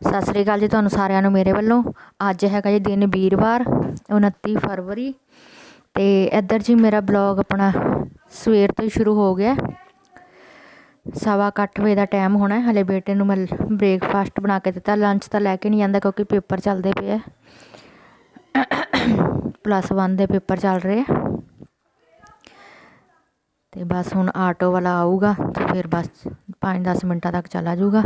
ਸਤਿ ਸ੍ਰੀ ਅਕਾਲ ਜੀ ਤੁਹਾਨੂੰ ਸਾਰਿਆਂ ਨੂੰ ਮੇਰੇ ਵੱਲੋਂ। ਅੱਜ ਹੈਗਾ ਜੀ ਦਿਨ ਵੀਰਵਾਰ 29 ਫਰਵਰੀ। ਤੇ ਇੱਧਰ ਜੀ ਮੇਰਾ ਬਲੌਗ ਆਪਣਾ ਸਵੇਰ ਤੋਂ ਹੀ ਸ਼ੁਰੂ ਹੋ ਗਿਆ। ਸਵਾ ਕੁ ਅੱਠ ਵਜੇ ਦਾ ਟਾਈਮ ਹੋਣਾ, ਹਲੇ ਬੇਟੇ ਨੂੰ ਮੈਂ ਬ੍ਰੇਕਫਾਸਟ ਬਣਾ ਕੇ ਦਿੱਤਾ। ਲੰਚ ਤਾਂ ਲੈ ਕੇ ਨਹੀਂ ਜਾਂਦਾ ਕਿਉਂਕਿ ਪੇਪਰ ਚੱਲਦੇ ਪਏ ਆ। ਪਲੱਸ 1 ਦੇ ਪੇਪਰ ਚੱਲ ਰਹੇ ਆ। ਤੇ ਬਸ ਹੁਣ ਆਟੋ ਵਾਲਾ ਆਊਗਾ ਤੇ ਫਿਰ ਬਸ 5-10 ਮਿੰਟਾਂ ਤੱਕ ਚਲਾ ਜਾਊਗਾ।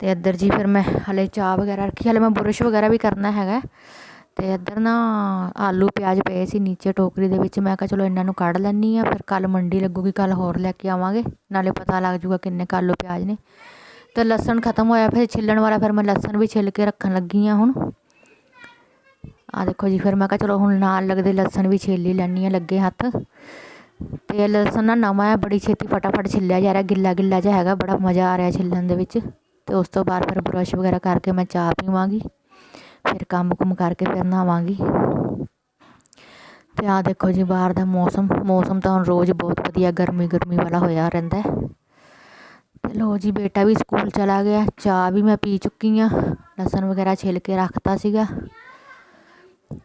ਅਤੇ ਇੱਧਰ ਜੀ ਫਿਰ ਮੈਂ ਹਲੇ ਚਾਹ ਵਗੈਰਾ ਰੱਖੀ, ਹਲੇ ਮੈਂ ਬੁਰਸ਼ ਵਗੈਰਾ ਵੀ ਕਰਨਾ ਹੈਗਾ। ਅਤੇ ਇੱਧਰ ਨਾ ਆਲੂ, ਪਿਆਜ਼ ਪਏ ਸੀ ਨੀਚੇ ਟੋਕਰੀ ਦੇ ਵਿੱਚ, ਮੈਂ ਕਿਹਾ ਚਲੋ ਇਹਨਾਂ ਨੂੰ ਕੱਢ ਲੈਂਦੀ ਹਾਂ, ਫਿਰ ਕੱਲ੍ਹ ਮੰਡੀ ਲੱਗੂਗੀ, ਕੱਲ੍ਹ ਹੋਰ ਲੈ ਕੇ ਆਵਾਂਗੇ, ਨਾਲੇ ਪਤਾ ਲੱਗ ਜੂਗਾ ਕਿੰਨੇ ਕੁ ਆਲੂ, ਪਿਆਜ਼ ਨੇ। ਤੇ ਲਸਣ ਖਤਮ ਹੋਇਆ, ਫਿਰ ਛਿੱਲਣ ਵਾਲਾ ਫਿਰ ਮੈਂ ਲਸਣ ਵੀ ਛਿੱਲ ਕੇ ਰੱਖਣ ਲੱਗੀ ਆ ਹੁਣ। ਆ ਦੇਖੋ ਜੀ, ਫਿਰ ਮੈਂ ਕਿਹਾ ਚਲੋ ਹੁਣ ਨਾਲ ਲੱਗਦੇ ਲਸਣ ਵੀ ਛਿੱਲ ਹੀ ਲੈਣੀ ਆ ਲੱਗੇ ਹੱਥ। ਤੇ ਲਸਣ ਨਾ ਨਵਾਂ ਆ, ਬੜੀ ਛੇਤੀ ਫਟਾਫਟ ਛਿੱਲਿਆ ਜਾ ਰਿਹਾ ਗਿੱਲਾ ਗਿੱਲਾ ਜਿਹਾ ਹੈਗਾ, ਬੜਾ ਮਜ਼ਾ ਆ ਰਿਹਾ ਛਿੱਲਣ ਦੇ ਵਿੱਚ। ਤੇ ਉਸ ਤੋਂ ਬਾਅਦ ਫਿਰ ਬਰਸ਼ ਵਗੈਰਾ ਕਰਕੇ ਮੈਂ ਚਾਹ ਪੀਵਾਂਗੀ, ਫਿਰ ਕੰਮ ਕੁਮ ਕਰਕੇ ਫਿਰ ਨਹਾਵਾਂਗੀ। ਤੇ ਆ ਦੇਖੋ ਜੀ ਬਾਹਰ ਦਾ ਮੌਸਮ ਮੌਸਮ ਤਾਂ ਹੁਣ ਰੋਜ਼ ਬਹੁਤ ਵਧੀਆ ਗਰਮੀ ਗਰਮੀ ਵਾਲਾ ਹੋਇਆ ਰਹਿੰਦਾ ਤੇ ਲੋ ਜੀ ਬੇਟਾ ਵੀ ਸਕੂਲ ਚਲਾ ਗਿਆ, ਚਾਹ ਵੀ ਮੈਂ ਪੀ ਚੁੱਕੀ ਆ ਲਸਣ ਵਗੈਰਾ ਛਿਲ ਕੇ ਰੱਖਤਾ ਸੀਗਾ।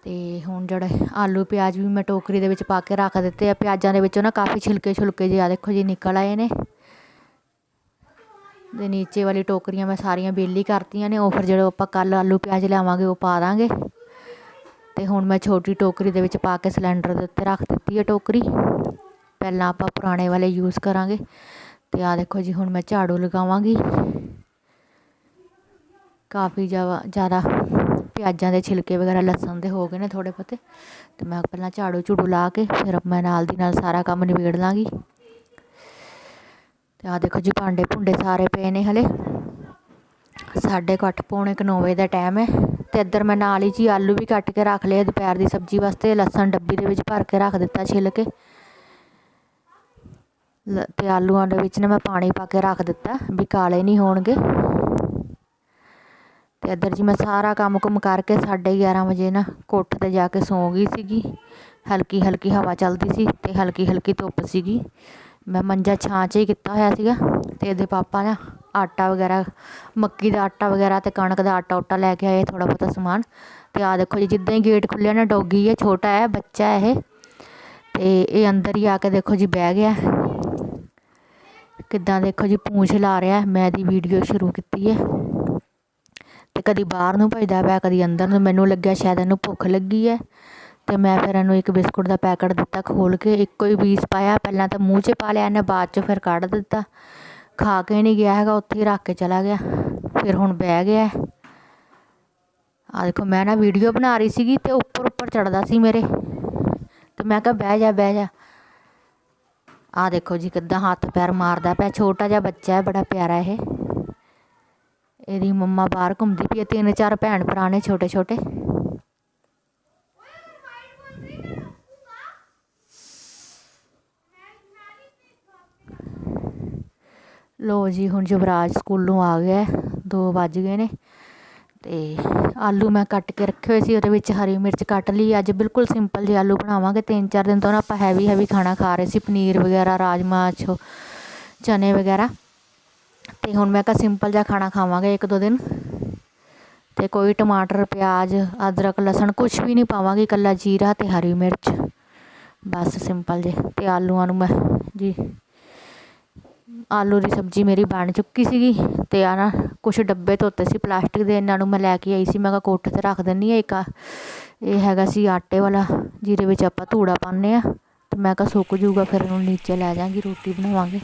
ਤੇ ਹੁਣ ਜਿਹੜੇ ਆਲੂ ਪਿਆਜ਼ ਵੀ ਮੈਂ ਟੋਕਰੀ ਦੇ ਵਿੱਚ ਪਾ ਕੇ ਰੱਖ ਦਿੱਤੇ ਆ, ਪਿਆਜ਼ਾਂ ਦੇ ਵਿੱਚੋਂ ਨਾ ਕਾਫੀ ਛਿਲਕੇ ਛੁਲਕੇ ਜਿਹੇ ਆ ਦੇਖੋ ਜੀ ਨਿਕਲ ਆਏ ਨੇ। ਦੇ ਨੀਚੇ ਵਾਲੀ ਟੋਕਰੀਆਂ ਮੈਂ ਸਾਰੀਆਂ ਬੇਲੀ ਕਰਤੀਆਂ ਨੇ, ਉਹ ਫਿਰ ਜਦੋਂ ਆਪਾਂ ਕੱਲ ਆਲੂ ਪਿਆਜ਼ ਲਿਆਵਾਂਗੇ, ਉਹ ਪਾ ਦਾਂਗੇ। ਤੇ ਹੁਣ ਮੈਂ ਛੋਟੀ ਟੋਕਰੀ ਦੇ ਵਿੱਚ ਪਾ ਕੇ ਸਿਲੰਡਰ ਦੇ ਉੱਤੇ ਰੱਖ ਦਿੱਤੀ ਹੈ ਟੋਕਰੀ। ਪਹਿਲਾਂ ਆਪਾਂ ਪੁਰਾਣੇ ਵਾਲੇ ਯੂਜ਼ ਕਰਾਂਗੇ। ਤੇ ਆ ਦੇਖੋ ਜੀ, ਹੁਣ ਮੈਂ ਝਾੜੂ ਲਗਾਵਾਂਗੀ। ਕਾਫੀ ਜ਼ਿਆਦਾ ਪਿਆਜ਼ਾਂ ਦੇ ਛਿਲਕੇ ਵਗੈਰਾ ਲਸਣ ਦੇ ਹੋ ਗਏ ਨੇ ਥੋੜੇ ਬਹੁਤੇ। ਤੇ ਮੈਂ ਪਹਿਲਾਂ ਝਾੜੂ ਝੂੜੂ ਲਾ ਕੇ, ਫਿਰ ਮੈਂ ਨਾਲ ਦੀ ਨਾਲ ਸਾਰਾ ਕੰਮ ਨਿਬੇੜ ਲਾਂਗੀ। ਤੇ ਆ ਦੇਖੋ ਜੀ ਭਾਂਡੇ ਭੁੰਡੇ ਸਾਰੇ ਪਏ ਨੇ ਹਲੇ। ਸਾਡੇ ਕੁ ਅੱਠ, ਪੌਣੇ ਕੁ ਨੌ ਵਜੇ ਦਾ ਟਾਈਮ ਹੈ ਤੇ ਇੱਧਰ ਮੈਂ ਨਾਲ ਹੀ ਜੀ ਆਲੂ ਵੀ ਕੱਟ ਕੇ ਰੱਖ ਲਏ, ਦੁਪਹਿਰ ਦੀ ਸਬਜ਼ੀ ਵਾਸਤੇ ਲਸਣ ਡੱਬੀ ਦੇ ਵਿੱਚ ਭਰ ਕੇ ਰੱਖ ਦਿੱਤਾ ਛਿੱਲ ਕੇ। ਤੇ ਆਲੂਆਂ ਦੇ ਵਿੱਚ ਨੇ ਮੈਂ ਪਾਣੀ ਪਾ ਕੇ ਰੱਖ ਦਿੱਤਾ ਵੀ ਕਾਲੇ ਨਹੀਂ ਹੋਣਗੇ। ਤੇ ਇੱਧਰ ਜੀ ਮੈਂ ਸਾਰਾ ਕੰਮ ਕੁਮ ਕਰਕੇ 11:30 ਵਜੇ ਨਾ ਕੋਠ ਤੇ ਜਾ ਕੇ ਸੌਂ ਗਈ ਸੀਗੀ। ਹਲਕੀ ਹਲਕੀ ਹਵਾ ਚੱਲਦੀ ਸੀ ਤੇ ਹਲਕੀ ਹਲਕੀ ਧੁੱਪ ਸੀਗੀ। ਮੈਂ ਮੰਜਾ ਛਾਂ 'ਚ ਹੀ ਕੀਤਾ ਹੋਇਆ ਸੀਗਾ ਅਤੇ ਇਹਦੇ ਪਾਪਾ ਨਾ ਆਟਾ ਵਗੈਰਾ, ਮੱਕੀ ਦਾ ਆਟਾ ਵਗੈਰਾ ਅਤੇ ਕਣਕ ਦਾ ਆਟਾ ਊਟਾ ਲੈ ਕੇ ਆਏ ਥੋੜ੍ਹਾ ਬਹੁਤਾ ਸਮਾਨ। ਅਤੇ ਆਹ ਦੇਖੋ ਜੀ, ਜਿੱਦਾਂ ਹੀ ਗੇਟ ਖੁੱਲ੍ਹਿਆ ਨਾ, ਡੋਗੀ ਹੈ ਛੋਟਾ ਹੈ, ਬੱਚਾ ਹੈ ਇਹ। ਅਤੇ ਇਹ ਅੰਦਰ ਹੀ ਆ ਕੇ ਦੇਖੋ ਜੀ ਬਹਿ ਗਿਆ। ਕਿੱਦਾਂ ਦੇਖੋ ਜੀ ਪੂੰਛ ਲਾ ਰਿਹਾ, ਮੈਂ ਦੀ ਵੀਡੀਓ ਸ਼ੁਰੂ ਕੀਤੀ ਹੈ। ਤੇ ਕਦੀ ਬਾਹਰ ਨੂੰ ਭਜਦਾ ਪਿਆ, ਕਦੀ ਅੰਦਰ ਨੂੰ, ਮੈਨੂੰ ਲੱਗਿਆ ਸ਼ਾਇਦ ਇਹਨੂੰ ਭੁੱਖ ਲੱਗੀ ਹੈ। ਅਤੇ ਮੈਂ ਫਿਰ ਇਹਨੂੰ ਇੱਕ ਬਿਸਕੁਟ ਦਾ ਪੈਕਟ ਦਿੱਤਾ ਖੋਲ੍ਹ ਕੇ, ਇੱਕੋ ਹੀ ਪੀਸ ਪਾਇਆ। ਪਹਿਲਾਂ ਤਾਂ ਮੂੰਹ 'ਚ ਪਾ ਲਿਆ ਇਹਨੇ, ਬਾਅਦ 'ਚ ਫਿਰ ਕੱਢ ਦਿੱਤਾ। ਖਾ ਕੇ ਨਹੀਂ ਗਿਆ ਹੈਗਾ, ਉੱਥੇ ਹੀ ਰੱਖ ਕੇ ਚਲਾ ਗਿਆ। ਫਿਰ ਹੁਣ ਬਹਿ ਗਿਆ ਆ ਦੇਖੋ, ਮੈਂ ਨਾ ਵੀਡੀਓ ਬਣਾ ਰਹੀ ਸੀਗੀ ਤੇ ਉੱਪਰ ਉੱਪਰ ਚੜਦਾ ਸੀ ਮੇਰੇ। ਤੇ ਮੈਂ ਕਿਹਾ, ਬਹਿ ਜਾ ਬਹਿ ਜਾ। ਆ ਦੇਖੋ ਜੀ, ਕਿੱਦਾਂ ਹੱਥ ਪੈਰ ਮਾਰਦਾ ਪਿਆ। ਛੋਟਾ ਜਿਹਾ ਬੱਚਾ ਹੈ, ਬੜਾ ਪਿਆਰਾ ਇਹ। ਇਹਦੀ ਮੰਮਾ ਬਾਹਰ ਘੁੰਮਦੀ ਪਈ ਹੈ, ਤਿੰਨ ਚਾਰ ਭੈਣ ਭਰਾ ਨੇ ਛੋਟੇ ਛੋਟੇ ਲਓ ਜੀ, ਹੁਣ ਜਵਰਾਜ ਸਕੂਲੋਂ ਆ ਗਿਆ 2 ਵੱਜ ਗਏ ਨੇ ਤੇ ਆਲੂ ਮੈਂ ਕੱਟ ਕੇ ਰੱਖੇ ਹੋਏ ਸੀ, ਉਹਦੇ ਵਿੱਚ ਹਰੀ ਮਿਰਚ ਕੱਟ ਲਈ। ਅੱਜ ਬਿਲਕੁਲ ਸਿੰਪਲ ਜਿਹੇ ਆਲੂ ਬਣਾਵਾਂਗੇ। ਤਿੰਨ ਚਾਰ ਦਿਨ ਤੋਂ ਨਾ ਆਪਾਂ ਹੈਵੀ ਹੈਵੀ ਖਾਣਾ ਖਾ ਰਹੇ ਸੀ, ਪਨੀਰ ਵਗੈਰਾ, ਰਾਜਮਾ, ਛੋ, ਚਨੇ ਵਗੈਰਾ। ਤੇ ਹੁਣ ਮੈਂ ਕਿਹਾ ਸਿੰਪਲ ਜਿਹਾ ਖਾਣਾ ਖਾਵਾਂਗੇ ਇੱਕ ਦੋ ਦਿਨ। ਤੇ ਕੋਈ ਟਮਾਟਰ, ਪਿਆਜ਼, ਅਦਰਕ, ਲਸਣ ਕੁਝ ਵੀ ਨਹੀਂ ਪਾਵਾਂਗੀ, ਇਕੱਲਾ ਜੀਰਾ ਤੇ ਹਰੀ ਮਿਰਚ। ਬਸ ਸਿੰਪਲ ਜੇ ਤੇ ਆਲੂਆਂ ਨੂੰ ਮੈਂ, ਜੀ। ਆਲੂ ਦੀ ਸਬਜ਼ੀ ਮੇਰੀ ਬਣ ਚੁੱਕੀ ਸੀਗੀ ਅਤੇ ਆ ਨਾ ਕੁਛ ਡੱਬੇ ਧੋਤੇ ਸੀ ਪਲਾਸਟਿਕ ਦੇ, ਇਹਨਾਂ ਨੂੰ ਮੈਂ ਲੈ ਕੇ ਆਈ ਸੀ। ਮੈਂ ਕਿਹਾ ਕੋਠੇ ਤੇ ਰੱਖ ਦਿੰਦੀ ਹਾਂ ਇੱਕ ਇਹ ਹੈਗਾ ਸੀ ਆਟੇ ਵਾਲਾ, ਜਿਹਦੇ ਵਿੱਚ ਆਪਾਂ ਧੂੜਾ ਪਾਉਂਦੇ ਹਾਂ। ਅਤੇ ਮੈਂ ਕਿਹਾ ਸੁੱਕ ਜੂਗਾ ਫਿਰ ਉਹਨੂੰ ਨੀਚੇ ਲੈ ਜਾਵਾਂਗੀ, ਰੋਟੀ ਬਣਾਵਾਂਗੇ।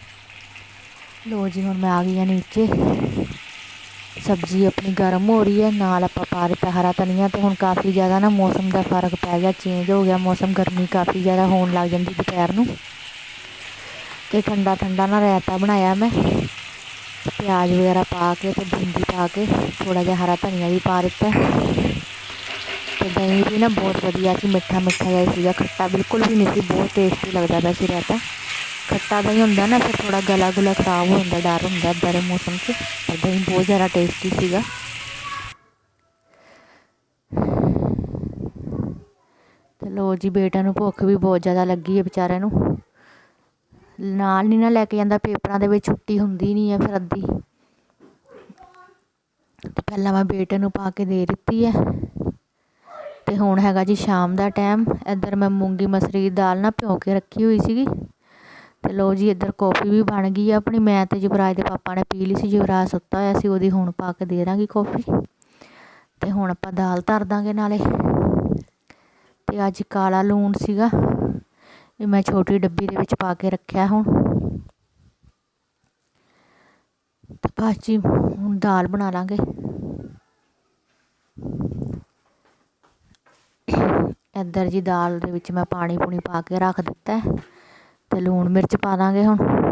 ਲੋ ਜੀ, ਹੁਣ ਮੈਂ ਆ ਗਈ ਹਾਂ ਨੀਚੇ। ਸਬਜ਼ੀ ਆਪਣੀ ਗਰਮ ਹੋ ਰਹੀ ਹੈ, ਨਾਲ ਆਪਾਂ ਪਾ ਦਿੱਤਾ ਹਰਾ ਧਨੀਆ ਤੇ ਹੁਣ ਕਾਫੀ ਜ਼ਿਆਦਾ ਨਾ ਮੌਸਮ ਦਾ ਫ਼ਰਕ ਪੈ ਗਿਆ ਚੇਂਜ ਹੋ ਗਿਆ ਮੌਸਮ, ਗਰਮੀ ਕਾਫੀ ਜ਼ਿਆਦਾ ਹੋਣ ਲੱਗ ਜਾਂਦੀ ਦੁਪਹਿਰ ਨੂੰ। ਤੇ ਠੰਡਾ ਠੰਡਾ ਨਾ ਰਾਇਤਾ ਬਣਾਇਆ ਮੈਂ। ਪਿਆਜ਼ ਵਗੈਰਾ ਪਾ ਕੇ ਤੇ ਬੂੰਦੀ ਪਾ ਕੇ ਥੋੜਾ ਜਿਹਾ ਹਰਾ ਧਨੀਆ ਵੀ ਪਾ ਦਿੱਤਾ। ਤੇ ਦਹੀਂ ਵੀ ਨਾ ਬਹੁਤ ਵਧੀਆ ਸੀ, ਮਿੱਠਾ ਮਿੱਠਾ ਜਿਹਾ ਸੀਗਾ। ਖੱਟਾ ਬਿਲਕੁਲ ਵੀ ਨਹੀਂ ਸੀ, ਬਹੁਤ ਟੇਸਟੀ ਲੱਗਦਾ ਪਿਆ ਸੀ ਰਾਇਤਾ। ਖੱਟਾ ਦਹੀਂ ਹੁੰਦਾ ਨਾ, ਫਿਰ ਥੋੜਾ ਗਲਾ ਗੁਲਾ ਖਰਾਬ ਹੋ ਜਾਂਦਾ, ਡਰ ਹੁੰਦਾ ਇਦਾਂ ਮੌਸਮ 'ਚ। ਪਰ ਦਹੀਂ ਬਹੁਤ ਜ਼ਿਆਦਾ ਟੇਸਟੀ ਸੀਗਾ। ਤੇ ਲੋ ਜੀ, ਬੇਟਾ ਨੂੰ ਭੁੱਖ ਵੀ ਬਹੁਤ ਜ਼ਿਆਦਾ ਲੱਗੀ ਹੈ ਵਿਚਾਰੇ ਨੂੰ। ਨਾਲ ਨਹੀਂ ਨਾ ਲੈ ਕੇ ਜਾਂਦਾ, ਪੇਪਰਾਂ ਦੇ ਵਿੱਚ ਛੁੱਟੀ ਹੁੰਦੀ ਨਹੀਂ ਹੈ ਫਿਰ ਅੱਧੀ। ਪਹਿਲਾਂ ਮੈਂ ਬੇਟੇ ਨੂੰ ਪਾ ਕੇ ਦੇ ਦਿੱਤੀ ਹੈ ਤੇ ਹੁਣ ਹੈਗਾ ਜੀ ਸ਼ਾਮ ਦਾ ਟਾਈਮ, ਇੱਧਰ ਮੈਂ ਮੂੰਗੀ ਮਸਰੀ ਦੀ ਦਾਲ ਨਾ ਭਿਓ ਕੇ ਰੱਖੀ ਹੋਈ ਸੀਗੀ। ਤੇ ਲੋ ਜੀ ਇੱਧਰ ਕੌਫੀ ਵੀ ਬਣ ਗਈ ਆ ਆਪਣੀ, ਮੈਂ ਤੇ ਯੁਵਰਾਜ ਦੇ ਪਾਪਾ ਨੇ ਪੀ ਲਈ ਸੀ, ਯੁਵਰਾਜ ਸੁੱਤਾ ਹੋਇਆ ਸੀ, ਉਹਦੀ ਹੁਣ ਪਾ ਕੇ ਦੇ ਦਾਂਗੀ ਕੌਫੀ। ਤੇ ਹੁਣ ਆਪਾਂ ਦਾਲ ਧਰ ਦਾਂਗੇ ਨਾਲੇ। ਤੇ ਅੱਜ ਕਾਲਾ ਲੂਣ ਸੀਗਾ। ਵੀ ਮੈਂ ਛੋਟੀ ਡੱਬੀ ਦੇ ਵਿੱਚ ਪਾ ਕੇ ਰੱਖਿਆ ਹੁਣ। ਤੇ ਬਸ ਜੀ ਹੁਣ ਦਾਲ ਬਣਾ ਲਾਂਗੇ। ਇੱਧਰ ਜੀ ਦਾਲ ਦੇ ਵਿੱਚ ਮੈਂ ਪਾਣੀ ਪੂਣੀ ਪਾ ਕੇ ਰੱਖ ਦਿੱਤਾ ਹੈ। ਤੇ ਲੂਣ ਮਿਰਚ ਪਾ ਦਾਂਗੇ ਹੁਣ।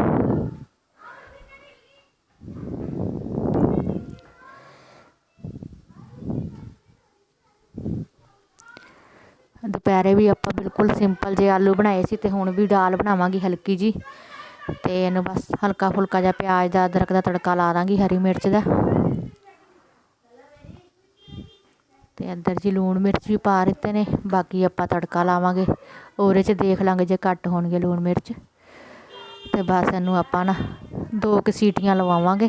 ਦੁਪਹਿਰੇ ਵੀ ਆਪਾਂ ਬਿਲਕੁਲ ਸਿੰਪਲ ਜੇ ਆਲੂ ਬਣਾਏ ਸੀ ਤੇ ਹੁਣ ਵੀ ਦਾਲ ਬਣਾਵਾਂਗੀ ਹਲਕੀ ਜੀ ਅਤੇ ਇਹਨੂੰ ਬਸ ਹਲਕਾ ਫੁਲਕਾ ਜਿਹਾ ਪਿਆਜ਼ ਦਾ, ਅਦਰਕ ਦਾ ਤੜਕਾ ਲਾ ਦਾਂਗੀ ਹਰੀ ਮਿਰਚ ਦਾ। ਤੇ ਅੰਦਰ ਜੀ ਲੂਣ ਮਿਰਚ ਵੀ ਪਾ ਦਿੱਤੇ ਨੇ, ਬਾਕੀ ਆਪਾਂ ਤੜਕਾ ਲਾਵਾਂਗੇ। ਉਹਦੇ 'ਚ ਦੇਖ ਲਾਂਗੇ ਜੇ ਘੱਟ ਹੋਣਗੇ ਲੂਣ ਮਿਰਚ। ਤੇ ਬਸ ਇਹਨੂੰ ਆਪਾਂ ਨਾ ਦੋ ਕੁ ਸੀਟੀਆਂ ਲਵਾਵਾਂਗੇ।